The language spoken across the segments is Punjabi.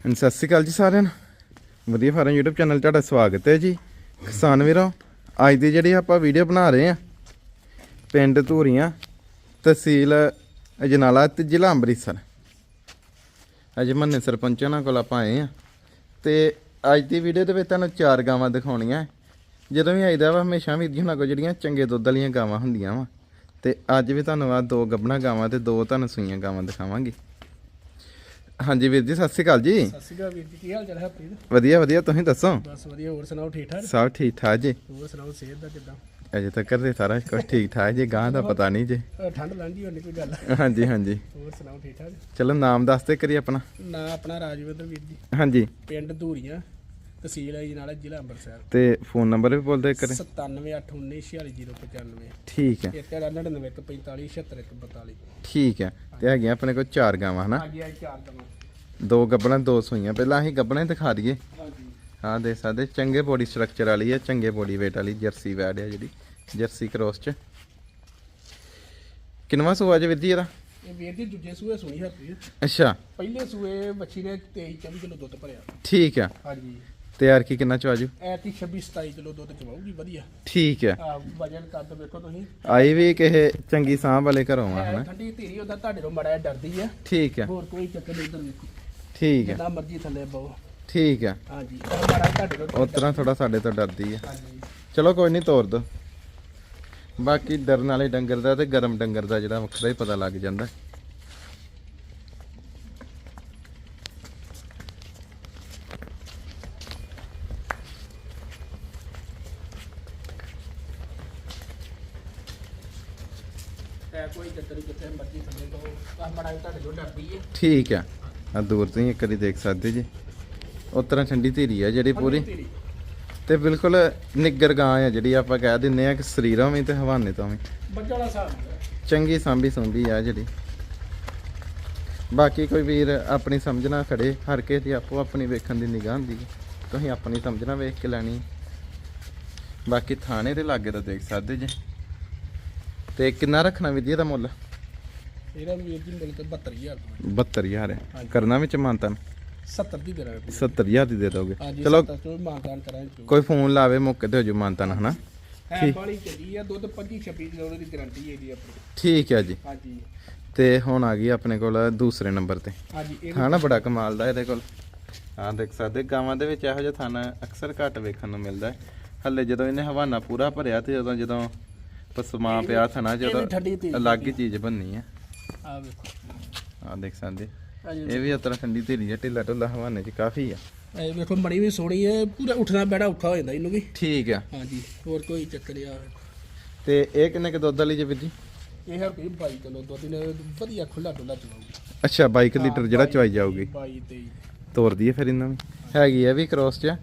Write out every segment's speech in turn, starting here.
ਹਾਂਜੀ, ਸਤਿ ਸ਼੍ਰੀ ਅਕਾਲ ਜੀ ਸਾਰਿਆਂ ਨੂੰ। ਵਧੀਆ ਫਾਰਮ YouTube ਚੈਨਲ ਤੁਹਾਡਾ ਸਵਾਗਤ ਹੈ ਜੀ। ਕਿਸਾਨ ਵੀਰੋ ਅੱਜ ਦੀ ਜਿਹੜੀ ਆਪਾਂ ਵੀਡੀਓ ਬਣਾ ਰਹੇ ਆ ਪਿੰਡ ਧੂਰੀਆਂ ਤਹਿਸੀਲ ਅਜਨਾਲਾ ਤੇ ਜ਼ਿਲ੍ਹਾ ਅੰਮ੍ਰਿਤਸਰ। ਅੱਜ ਮੰਨੇ ਸਰਪੰਚਾਂ ਨਾਲ ਕੋਲ ਆਪਾਂ ਆਏ ਆ ਤੇ ਅੱਜ ਦੀ ਵੀਡੀਓ ਦੇ ਵਿੱਚ ਤੁਹਾਨੂੰ ਚਾਰ ਗਾਵਾਂ ਦਿਖਾਉਣੀਆਂ। ਜਦੋਂ ਵੀ ਆਈਦਾ ਵਾ ਹਮੇਸ਼ਾ ਵੀ ਉਹਨਾਂ ਕੋਲ ਜਿਹੜੀਆਂ ਚੰਗੇ ਦੁੱਧ ਵਾਲੀਆਂ ਗਾਵਾਂ ਹੁੰਦੀਆਂ ਵਾ। ਤੇ ਅੱਜ ਵੀ ਤੁਹਾਨੂੰ ਆ ਦੋ ਗੱਬਣਾ ਗਾਵਾਂ ਤੇ ਦੋ ਤੁਹਾਨੂੰ ਸੂਈਆਂ ਗਾਵਾਂ ਦਿਖਾਵਾਂਗੇ। ਹਾਂਜੀ ਵੀਰ ਜੀ ਸਤਿ ਸ਼੍ਰੀ ਅਕਾਲ ਜੀ। ਸਤਿ ਸ਼੍ਰੀ ਅਕਾਲ ਵੀਰ ਜੀ ਕੀ ਹਾਲ ਚਾਲ ਹੈ ਪ੍ਰੀਤ ਵਧੀਆ ਵਧੀਆ ਤੁਸੀਂ ਦੱਸੋ? ਬਸ ਵਧੀਆ ਹੋਰ ਸੁਣਾਓ ਠੀਕ ਠਾਕ? ਸਭ ਠੀਕ ਠਾਕ ਜੀ। ਹੋਰ ਸੁਣਾਓ ਸਿਹਤ ਦਾ ਕਿਦਾਂ? ਅਜੇ ਤੱਕ ਤੇ ਸਾਰਾ ਕੁਝ ਠੀਕ ਠਾਕ ਜੀ ਗਾਂ ਦਾ ਪਤਾ ਨਹੀਂ ਜੀ। ਠੰਡ ਲੰਘੀ ਹੋਣੀ ਕੋਈ ਗੱਲ। ਹਾਂਜੀ ਹਾਂਜੀ। ਹੋਰ ਸੁਣਾਓ ਠੀਕ ਠਾਕ? ਚਲੋ ਨਾਮ ਦੱਸ ਦੇ ਕਰੀ ਆਪਣਾ। ਨਾ ਆਪਣਾ ਰਾਜਵਿੰਦਰ ਵੀਰ ਜੀ। ਹਾਂਜੀ। ਪਿੰਡ ਧੂਰੀਆਂ। ਤਹਿਸੀਲ ਹੈ ਜੀ ਨਾਲ ਜ਼ਿਲ੍ਹਾ ਅੰਮ੍ਰਿਤਸਰ। ਤੇ ਫੋਨ ਨੰਬਰ ਵੀ ਬੋਲ ਦੇ ਕਰੇ 9781946095 ਠੀਕ ਹੈ। ਇੱਕ ਹੈ 9945476142 ਠੀਕ ਹੈ। ਤੇ ਹੈਗੀਆਂ ਆਪਣੇ ਕੋਲ ਚਾਰ ਗਾਵਾਂ ਹਨਾ? ਹਾਂਜੀ ਆ ਚਾਰ ਦਵਾਂ ਦੋ ਗੱਬਣਾ ਦੋ ਸੂਈਆਂ। ਪਹਿਲਾਂ ਅਸੀਂ ਗੱਬਣਾ ਹੀ ਦਿਖਾ ਦਈਏ। ਹਾਂਜੀ। ਹਾਂ ਦੇ ਸਕਦੇ। ਚੰਗੇ ਬੋਡੀ ਸਟਰਕਚਰ ਵਾਲੀ ਹੈ ਚੰਗੇ ਬੋਡੀ weight ਵਾਲੀ ਜਰਸੀ ਵੈਡ ਹੈ ਜਿਹੜੀ ਜਰਸੀ ਕ੍ਰੋਸ ਚ। ਕਿੰਨਵਾ ਸੂਆ ਜੇ ਵਿਧੀ ਇਹਦਾ? ਇਹ ਵੀਰ ਜੀ ਦੂਜੇ ਸੂਏ ਸੁਣੀ ਹੱਥੀ ਅੱਛਾ। ਪਹਿਲੇ ਸੂਏ ਬੱਚੀ ਨੇ 23 24 ਕਿਲੋ ਦੁੱਧ ਭਰਿਆ। ਠੀਕ ਹੈ। ਹਾਂਜੀ। ਤੇ ਯਾਰ ਕੀ ਕਿੰਨਾ ਚਵਾਜੂ ਐਤੀ 26 27 ਕਿਲੋ ਦੁੱਧ ਚਵਾਉਗੀ ਵਧੀਆ। ਠੀਕ ਹੈ। ਆ ਵਜਨ ਕੱਦ ਵੇਖੋ ਤੁਸੀਂ। ਆਈ ਵੀ ਕਿਸੇ ਚੰਗੀ ਸਾਂਭ ਵਾਲੇ ਘਰੋਂ ਆ ਹੈ ਹਨਾ? ਠੰਡੀ ਧੀਰੀ ਉਹਦਾ ਤੁਹਾਡੇ ਤੋਂ ਮੜਾ ਡਰਦੀ ਆ। ਠੀਕ ਹੈ। ਹੋਰ ਕੋਈ ਚੱਕਰ ਨਹੀਂ ਇੱਧਰ ਵੇਖੋ। ਠੀਕ ਹੈ। ਜਿੰਨਾ ਮਰਜ਼ੀ ਥੱਲੇ ਬਹੁ। ਠੀਕ ਹੈ। ਹਾਂਜੀ ਮੜਾ ਤੁਹਾਡੇ ਤੋਂ ਉਸ ਤਰ੍ਹਾਂ ਥੋੜਾ ਸਾਡੇ ਤੋਂ ਡਰਦੀ ਹੈ ਹਾਂਜੀ। ਚਲੋ ਕੋਈ ਨਹੀਂ ਤੋਰ ਦੋ। ਬਾਕੀ ਡਰਨ ਵਾਲੇ ਡੰਗਰ ਦਾ ਤੇ ਗਰਮ ਡੰਗਰ ਦਾ ਜਿਹੜਾ ਵੱਖਰਾ ਹੀ ਪਤਾ ਲੱਗ ਜਾਂਦਾ। ਇਹ ਕੋਈ ਚੱਕਰ ਨਹੀਂ ਕਿੱਥੇ ਮਰਜ਼ੀ ਥੱਲੇ ਬਹੁ ਆ ਮੜਾ ਤੁਹਾਡੇ ਤੋਂ ਡਰਦੀ ਹੈ। ਠੀਕ ਹੈ। ਆ ਦੂਰ ਤੋਂ ਹੀ ਇੱਕ ਵਾਰੀ ਦੇਖ ਸਕਦੇ ਜੀ। ਉਸ ਤਰ੍ਹਾਂ ਠੰਡੀ ਧੀਰੀ ਹੈ ਜਿਹੜੀ ਪੂਰੀ। ਤੇ ਬਿਲਕੁਲ ਨਿੱਗਰ ਗਾਂ ਹੈ ਜਿਹੜੀ ਆਪਾਂ ਕਹਿ ਦਿੰਨੇ ਆ ਕਿ ਸਰੀਰਾਂ ਵੀ ਤੇ ਹਵਾਨੇ ਤੋਂ ਵੀ। ਵਾਲਾ। ਚੰਗੀ ਸਾਂਭੀ ਸੁੰਭੀ ਆ ਜਿਹੜੀ। ਬਾਕੀ ਕੋਈ ਵੀਰ ਆਪਣੀ ਸਮਝਣਾ ਖੜੇ ਹਰ ਕਿਸੇ ਦੀ ਆਪੋ ਆਪਣੀ ਵੇਖਣ ਦੀ ਨਿਗਾਹ ਹੁੰਦੀ ਹੈ। ਤੁਸੀਂ ਆਪਣੀ ਸਮਝਣਾ ਵੇਖ ਕੇ ਲੈਣੀ। ਬਾਕੀ ਥਾਣੇ ਦੇ ਲਾਗੇ ਤਾਂ ਦੇਖ ਸਕਦੇ ਜੇ। ਤੇ ਕਿੰਨਾ ਰੱਖਣਾ ਵਿਧੀ ਦਾ ਮੁੱਲ? ਇਹਦਾ ਵੀ ਵੀਰ ਜੀ ਮਿਲ ਕੇ 72000 ਦਾ 72000 ਹੈ। ਹਾਂਜੀ। ਕਰਨਾ ਵਿੱਚ ਮਾਨਤਨ? 70 ਦੀ ਦੇ ਰਹੇ 70000 ਦੀ ਦੇ ਦੋਗੇ। ਚਲੋ 70 ਚੋਂ ਮਾਨਦਾਨ ਕਰਾਂਗੇ ਕੋਈ ਫੋਨ ਲਾਵੇ ਮੌਕੇ ਤੇ ਹੋ ਜੂ ਮਾਨਤਨ ਹਨਾ? ਹੈ ਠੀਕ। ਬਾਲੀ ਚੱਲੀ ਆ ਦੁੱਧ 25 26 ਕਿਲੋ ਦੀ ਗਾਰੰਟੀ ਹੈ ਇਹਦੀ ਆਪਣੀ। ਠੀਕ ਹੈ ਜੀ। ਹਾਂਜੀ। ਤੇ ਹੁਣ ਆ ਗਈ ਆਪਣੇ ਕੋਲ ਦੂਸਰੇ ਨੰਬਰ ਤੇ। ਹਾਂਜੀ ਇਹ ਥਾਣਾ ਬੜਾ ਕਮਾਲ ਦਾ ਇਹਦੇ ਕੋਲ। ਹਾਂ ਦੇਖ ਸਕਦੇ ਗਾਵਾਂ ਦੇ ਵਿੱਚ ਇਹੋ ਜਿਹਾ ਥਾਣਾ ਅਕਸਰ ਘੱਟ ਵੇਖਣ ਨੂੰ ਮਿਲਦਾ ਹੈ। ਹੱਲੇ ਜਦੋਂ ਇਹਨੇ ਹਵਾਨਾ ਪੂਰਾ ਭਰਿਆ ਤੇ ਜਦੋਂ ਜਦੋਂ ਪਸਮਾ ਪਿਆ ਥਣਾ ਜਦੋਂ ਠੰਡੀ ਅਲੱਗ ਹੀ ਚੀਜ਼ ਬੰਨੀ ਹੈ ਆ ਵੇਖੋ। ਆ ਦੇਖ ਸਕਦੇ। ਇਹ ਵੀ ਉਤਰਾ ਠੰਡੀ ਧੀਰੀ ਹੈ ਢਿੱਲਾ ਢੁੱਲਾ ਹਵਾਨੇ 'ਚ ਕਾਫੀ ਆ। ਇਹ ਵੇਖੋ ਮੜੀ ਵੀ ਸੋਹਣੀ ਹੈ ਪੂਰਾ ਉੱਠਣਾ ਬੈਠਾ ਔਖਾ ਹੋ ਜਾਂਦਾ ਇਹਨੂੰ ਵੀ। ਠੀਕ ਆ। ਹਾਂਜੀ ਹੋਰ ਕੋਈ ਚੱਕਰ ਆ। ਤੇ ਇਹ ਕਿੰਨੇ ਕ ਦੁੱਧ ਵਾਲੀ ਜੇ ਵੀਰ ਜੀ? ਇਹ ਹੈ ਕੋਈ 22 ਕਿਲੋ ਦੁੱਧ ਨੇ ਵਧੀਆ ਖੁੱਲਾ ਡੁੱਲਾ ਚਲਾਉਗੀ ਅੱਛਾ 22 ਲੀਟਰ ਜਿਹੜਾ ਚਵਾਈ ਜਾਊਗੀ। 22 23 ਤੋਰ ਦਈਏ ਫਿਰ ਇਹਨਾਂ ਵੀ ਹੈਗੀ ਆ ਵੀ ਕ੍ਰੋਸ 'ਚ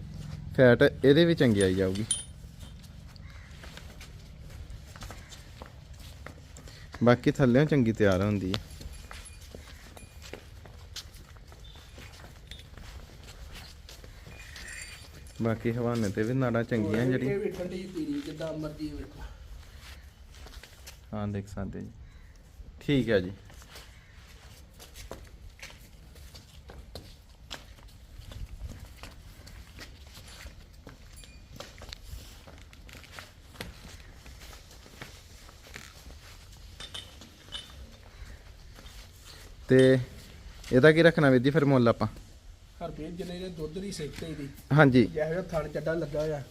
ਫੈਟ ਇਹਦੇ ਵੀ ਚੰਗੀ ਆਈ ਜਾਊਗੀ। ਬਾਕੀ ਥੱਲੇੋਂ ਚੰਗੀ ਤਿਆਰ ਹੁੰਦੀ ਹੈ ਬਾਕੀ ਹਵਾਨੇ ਤੇ ਵੀ ਨਾੜਾਂ ਚੰਗੀਆਂ ਇਹ ਜਿਹੜੀ ਵੀ ਠੰਡੀ ਪੀਣੀ ਜਿੱਦਾਂ ਮਰਜ਼ੀ ਵੇਖੋ। ਹਾਂ ਦੇਖ ਸਕਦੇ ਜੀ। ਠੀਕ ਹੈ ਜੀ। ਤੇ ਇਹਦਾ ਕੀ ਰੱਖਣਾ ਵੀਰ ਜੀ ਫਿਰ ਮੁੱਲ ਆਪਾਂ? ਹਰਪੀਤ ਜਿੰਨੇ ਦੇ ਦੁੱਧ ਦੀ ਸਿੱਖ ਤੇ ਦੀ ਹਾਂਜੀ। ਜਿਹੋ ਜਿਹਾ ਥਣ ਚੱਡਾ ਲੱਗਾ ਆ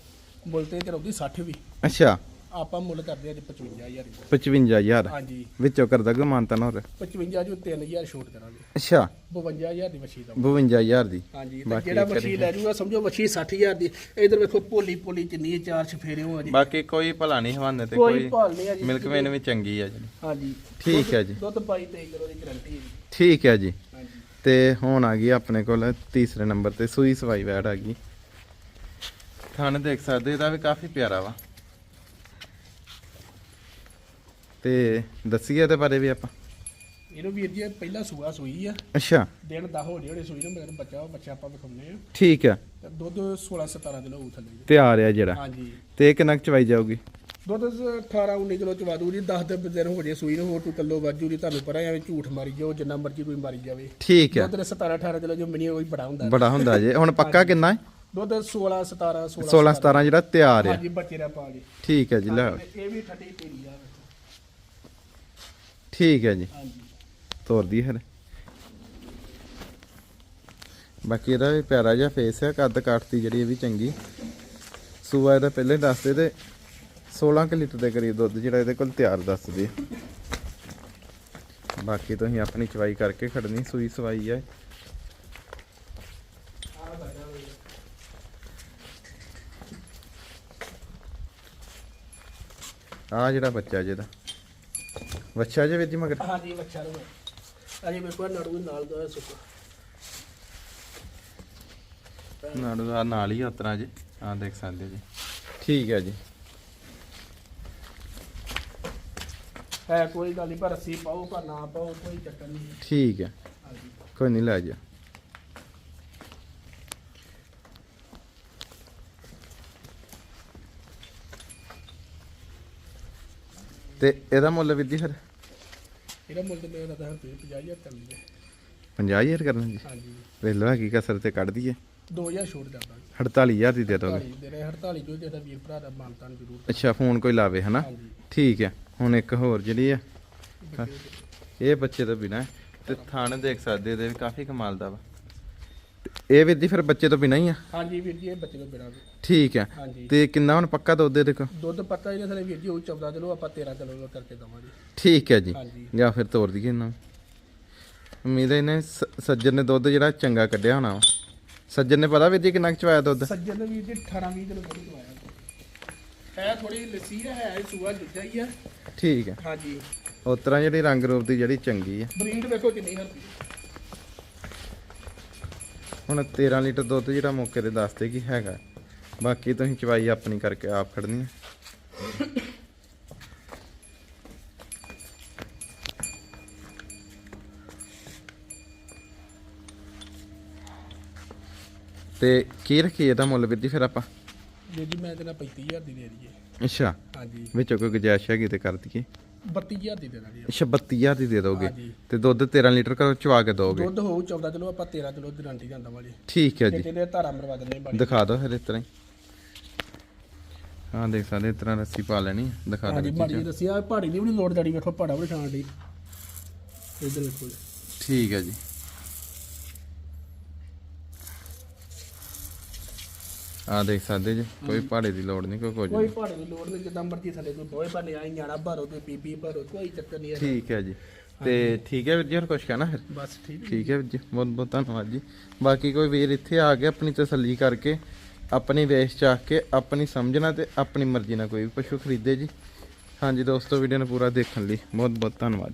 ਮੁੱਲ ਤੇ ਕਰਾਉਂਦੀ 60 ਵੀ। ਅੱਛਾ। ਆਪਾਂ ਮੁੱਲ ਕਰਦੇ ਅੱਜ 55000 ਦੀ। 55000 ਹਾਂਜੀ। ਵਿੱਚੋਂ ਕਰ ਦਾਂਗੇ ਮਾਨਤਾ ਹੋਰ 55 ਜੋ 3000 ਛੋਟ ਕਰਾਂਗੇ। ਅੱਛਾ। 52000 ਦੀ ਮੱਛੀ ਦਾ 52000 ਦੀ। ਹਾਂਜੀ ਤੇ ਬਾਕੀ ਜਿਹੜਾ ਮੱਛੀ ਲੈ ਜੂਗਾ ਸਮਝੋ ਮੱਛੀ 60000 ਦੀ। ਇਧਰ ਵੇਖੋ ਭੋਲੀ ਭੋਲੀ ਕਿੰਨੀ ਹੈ ਚਾਰ ਛਫੇਰੇ ਹੋ ਜੀ। ਬਾਕੀ ਕੋਈ ਭਲਾ ਨਹੀਂ ਹਵਾਨੇ ਤੇ ਕੋਈ ਕੋਈ ਭਾਲ ਨਹੀਂ ਹੈ ਜੀ। ਮਿਲਕ ਵੇਨ ਵੀ ਚੰਗੀ ਆ ਜੀ। ਹਾਂਜੀ। ਠੀਕ ਹੈ ਜੀ। ਦੁੱਧ ਪਾਈ 23 ਕਿਲੋ ਦੀ ਗਾਰੰਟੀ ਹੈ ਜੀ। ਠੀਕ ਹੈ ਜੀ। ਹਾਂਜੀ। ਤੇ ਹੁਣ ਆ ਗਈ ਆਪਣੇ ਕੋਲ ਤੀਸਰੇ ਨੰਬਰ ਤੇ ਸੂਈ ਸਵਾਈ ਵੈੜ ਆ ਗਈ। ਥਣ ਦੇਖ ਸਕਦੇ ਇਹਦਾ ਵੀ ਕਾਫੀ ਪਿਆਰਾ ਵਾ। ਤੇ ਦੱਸੀਏ ਇਹਦੇ ਬਾਰੇ ਵੀ ਆਪਾਂ। ਇਹਨੂੰ ਵੀਰ ਜੀ ਇਹ ਪਹਿਲਾ ਸੂਆ ਸੂਈ ਆ। ਅੱਛਾ। ਦਿਨ 10 ਹੋ ਜਿਹੜੇ ਸੂਈ ਨੂੰ ਮੇਰੇ ਬੱਚਾ ਉਹ ਬੱਚਾ ਆਪਾਂ ਵਿਖਾਉਂਦੇ ਆ। ਠੀਕ ਆ। ਤੇ ਦੁੱਧ 16 17 ਕਿਲੋ ਹੋਊ ਥੱਲੇ। ਜੀ। ਤਿਆਰ ਆ ਜਿਹੜਾ। ਹਾਂਜੀ। ਤੇ ਇਹ ਕਿੰਨਾ ਕੁ ਚਵਾਈ ਜਾਊਗੀ? ਦੁੱਧ 18 19 ਕਿਲੋ ਚਵਾ ਦੂ ਜੀ 10 ਦੇ ਦਿਨ ਹੋ ਜੇ ਸੂਈ ਨੂੰ ਹੋਰ ਕੋਈ ਕਿਲੋ ਵਾਜੂ ਜੀ ਤੁਹਾਨੂੰ ਪਤਾ ਐਵੇਂ ਝੂਠ ਮਾਰੀ ਜਾਓ ਜਿੰਨਾ ਮਰਜ਼ੀ ਕੋਈ ਮਾਰੀ ਜਾਵੇ। ਠੀਕ ਹੈ ਦੁੱਧ ਦੇ 17 18 ਕਿਲੋ ਜੋ ਮਿਨੀ ਉਹ ਹੀ ਬੜਾ ਹੁੰਦਾ। ਬੜਾ ਹੁੰਦਾ ਜੇ। ਹੁਣ ਪੱਕਾ ਕਿੰਨਾ ਹੈ? ਦੁੱਧ 16 17 16 16 17 ਜਿਹੜਾ ਤਿਆਰ ਆ। ਹਾਂਜੀ ਬੱਚੇ ਦਾ ਪਾ ਜੀ ਠੀਕ ਹੈ ਜੀ ਲੈ ਇਹ ਵੀ ਠੱਡੀ ਤੇਰੀ ਆ। ਠੀਕ ਹੈ ਜੀ। ਹਾਂਜੀ। ਤੋਰਦੀ ਫਿਰ। ਬਾਕੀ ਇਹਦਾ ਵੀ ਪਿਆਰਾ ਜਿਹਾ ਫੇਸ ਹੈ ਕੱਦ ਕਾਟਤੀ ਜਿਹੜੀ ਇਹ ਵੀ ਚੰਗੀ। ਸੂਆ ਇਹਦਾ ਪਹਿਲੇ ਦੱਸਦੇ ਤੇ 16 ਕਿ ਲੀਟਰ ਦੇ ਕਰੀਬ ਦੁੱਧ ਜਿਹੜਾ ਇਹਦੇ ਕੋਲ ਤਿਆਰ ਦੱਸਦੇ। ਬਾਕੀ ਤੁਸੀਂ ਆਪਣੀ ਚਵਾਈ ਕਰਕੇ ਖੜਨੀ ਸੂਈ ਸਵਾਈ ਹੈ ਆ ਜਿਹੜਾ ਬੱਚਾ ਜਿਹਦਾ। ਬੱਚਾ ਜੇ ਵਿੱਚ ਹੀ ਮਗਰ? ਹਾਂਜੀ ਬੱਚਾ ਨੂੰ ਅਜੇ ਮੇਰੇ ਕੋਲ ਨੜੂ ਨਾਲ ਦਾ ਸੁੱਕਾ। ਨਾੜੂ ਆ ਨਾਲ ਹੀ ਉਤਰਾ ਜੀ। ਆ ਦੇਖ ਸਕਦੇ ਜੀ। ਠੀਕ ਹੈ ਜੀ। ਹੈ ਕੋਈ ਗੱਲ ਨਹੀਂ ਪਰ ਰੱਸੀ ਪਾਓ ਪਰ ਨਾ ਪਾਓ ਕੋਈ ਚੱਕਰ ਨਹੀਂ। ਠੀਕ ਹੈ। ਹਾਂਜੀ। ਕੋਈ ਨਹੀਂ ਲੈ ਜਾ ਤੇ ਇਹਦਾ ਮੁੱਲ ਵਿਧੀ ਫਿਰ? ਇਹਦਾ ਮੁੱਲ ਤੇ ਮੇਰਾ ਤਾਂ 50000 ਕਰ ਲਈਏ 50000 ਕਰਨਾ ਜੀ? ਹਾਂਜੀ। ਵੇਲੋ ਹੈਗੀ ਕਸਰ ਤੇ ਕੱਢ ਦਈਏ 2000 ਛੋੜ ਦਾਂਗਾ। 48000 ਦੀ ਦੇ ਦੋਗੇ। 48 ਦੇ ਰਹੇ 48 ਜੋ ਜਿਹੜਾ ਵੀਰ ਭਰਾ ਦਾ ਮਾਨਤਾਨ ਜ਼ਰੂਰ ਅੱਛਾ ਫੋਨ ਕੋਈ ਲਾਵੇ ਹਨਾ? ਹਾਂਜੀ। ਠੀਕ ਹੈ ਹੁਣ ਇੱਕ ਹੋਰ ਜਿਹੜੀ ਆ ਇਹ ਬੱਚੇ ਤੋਂ ਬਿਨਾ ਤੇ ਥਾਣ ਦੇਖ ਸਕਦੇ ਇਹਦੇ ਵੀ ਕਾਫੀ ਕਮਾਲ ਦਾ ਵਾ। ਇਹ ਵਿਧੀ ਫਿਰ ਬੱਚੇ ਤੋਂ ਬਿਨਾ ਹੀ ਆ? ਹਾਂਜੀ ਵੀਰ ਜੀ ਇਹ ਬੱਚੇ ਤੋਂ ਬਿਨਾਂ ਠੀਕ ਹਾਂਜੀ। ਤੇ ਕਿੰਨਾ ਹੁਣ ਪੱਕਾ ਦੁੱਧ ਇਹਦੇ ਕੋਲ? ਦੁੱਧ ਪੱਤਾ ਇਹਦੇ ਥਲੇ ਵੀਰ ਜੀ ਉਹ 14 ਕਿਲੋ ਆਪਾਂ 13 ਕਿਲੋ ਕਰਕੇ ਦਵਾਂਗੇ। ਠੀਕ ਹੈ ਜੀ। ਜਾਂ ਫਿਰ ਤੋਰ ਦਈਏ ਇਹਨਾਂ ਨੂੰ। ਉਮੀਦ ਹੈ ਇਹਨੇ ਸੱਜਣ ਨੇ ਦੁੱਧ ਜਿਹੜਾ ਚੰਗਾ ਕੱਢਿਆ ਹੋਣਾ ਸੱਜਣ ਨੇ ਪਤਾ ਵੀ ਜੀ ਕਿੰਨਾ ਕੁ ਚਵਾਇਆ ਦੁੱਧ? ਸੱਜਣ ਵੀਰ ਜੀ 18 20 ਕਿਲੋ ਦੁੱਧ ਦਵਾਇਆ ਹੈ ਥੋੜੀ ਲੱਸੀ ਹੈ ਸੂਆ ਜੁੱਜਾ ਹੀ ਆ। ਠੀਕ ਹੈ ਹਾਂਜੀ। ਉਸ ਤਰ੍ਹਾਂ ਜਿਹੜੀ ਰੰਗ ਰੂਪ ਦੀ ਜਿਹੜੀ ਚੰਗੀ ਹੈ ਬਰੀਡ ਵੇਖੋ ਕਿੰਨੀ ਹਰਦੀ ਹੁਣ 13 ਲੀਟਰ ਦੁੱਧ ਜਿਹੜਾ ਮੌਕੇ ਤੇ ਦੱਸਦੇ ਕੀ ਹੈਗਾ। ਬਾਕੀ ਤੁਸੀਂ ਚਵਾਈ ਆਪਣੀ ਕਰਕੇ ਆਪ ਖੜਨੀ ਹੈ ਤੇ ਕੀ ਰੱਖੀਏ ਇਹਦਾ ਮੁੱਲ ਵਿੱਦੀ ਫਿਰ ਆਪਾਂ? ਵੀਰ ਜੀ ਮੈਂ ਤੇਰਾ 35000 ਦੀ ਦੇ ਦਈਏ। ਅੱਛਾ। ਹਾਂਜੀ। ਵਿੱਚੋਂ ਕੋਈ ਗੁਜਾਇਸ਼ ਹੈਗੀ ਤੇ ਕਰ ਦਈਏ। 32000 ਦੀ ਦੇ ਦਾਂਗੇ ਅੱਛਾ 32000 ਦੀ ਦੇ ਦੋਗੇ। ਹਾਂਜੀ। ਤੇ ਦੁੱਧ 13 ਲੀਟਰ ਕਰੋ ਚਵਾ ਕੇ ਦੋਗੇ? ਦੁੱਧ ਹੋਊ 14 ਕਿਲੋ ਆਪਾਂ 13 ਕਿਲੋ ਗਾਰੰਟੀ ਜਾਂਦਾ ਵਾਲੇ ਠੀਕ ਹੈ ਜੀ। ਤੇ ਦੇ ਧਾਰਾ ਮਰਵਾ ਦਿੰਦੇ ਬਾੜੀ ਦਿਖਾ ਦਿਓ ਫਿਰ ਇਸ ਤਰ੍ਹਾਂ ਹੀ। ਹਾਂ ਦੇਖ ਸਕਦੇ ਇਸ ਤਰ੍ਹਾਂ ਰੱਸੀ ਪਾ ਲੈਣੀ ਹੈ। ਦਿਖਾ ਹਾਂਜੀ ਦਿਓ ਮਾੜੀ ਜਿਹੀ ਦੱਸੀ ਆ ਪਹਾੜੀ ਦੀ ਵੀ ਨਹੀਂ ਲੋੜ ਜੜੀ ਵੇਖੋ ਪਹਾੜਾ ਵੀ ਛਾਣ ਦੀ। ਇਧਰ ਵੇਖੋ ਜੀ। ਠੀਕ ਹੈ ਜੀ। ਆ ਦੇਖ ਸਕਦੇ ਜੀ ਕੋਈ ਪਹਾੜੇ ਦੀ ਲੋੜ ਨਹੀਂ ਕੋਈ ਕੁਝ ਕੋਈ ਪਹਾੜੇ ਦੀ ਲੋੜ ਨਹੀਂ ਜਿੱਦਾਂ ਮਰਜ਼ੀ ਥੱਲੇ ਕੋਈ ਦੋਏ ਬਣੇ ਆਈ ਨਿਆਣਾ ਭਰੋ ਤੇ ਬੀਬੀ ਭਰੋ ਕੋਈ ਚੱਕਰ ਨਹੀਂ ਹੈ ਠੀਕ ਹੈ ਜੀ। ਤੇ ਠੀਕ ਹੈ ਵੀਰ ਜੀ ਹੋਰ ਕੁਝ ਕਹਿਣਾ ਫਿਰ? ਬਸ ਠੀਕ। ਹੈ। ਠੀਕ ਹੈ ਵੀਰ ਜੀ ਬਹੁਤ ਬਹੁਤ ਧੰਨਵਾਦ ਜੀ। ਬਾਕੀ ਕੋਈ ਵੀਰ ਇੱਥੇ ਆ ਕੇ ਆਪਣੀ ਤਸੱਲੀ ਕਰਕੇ ਆਪਣੀ ਵੇਸ਼ ਚਾਕ ਕੇ ਆਪਣੀ ਸਮਝਣਾ ਤੇ ਆਪਣੀ ਮਰਜ਼ੀ ਨਾਲ ਕੋਈ ਵੀ ਪਸ਼ੂ ਖਰੀਦੇ ਜੀ। ਹਾਂਜੀ ਦੋਸਤੋ ਵੀਡੀਓ ਨੂੰ ਪੂਰਾ ਦੇਖਣ ਲਈ ਬਹੁਤ ਬਹੁਤ ਧੰਨਵਾਦ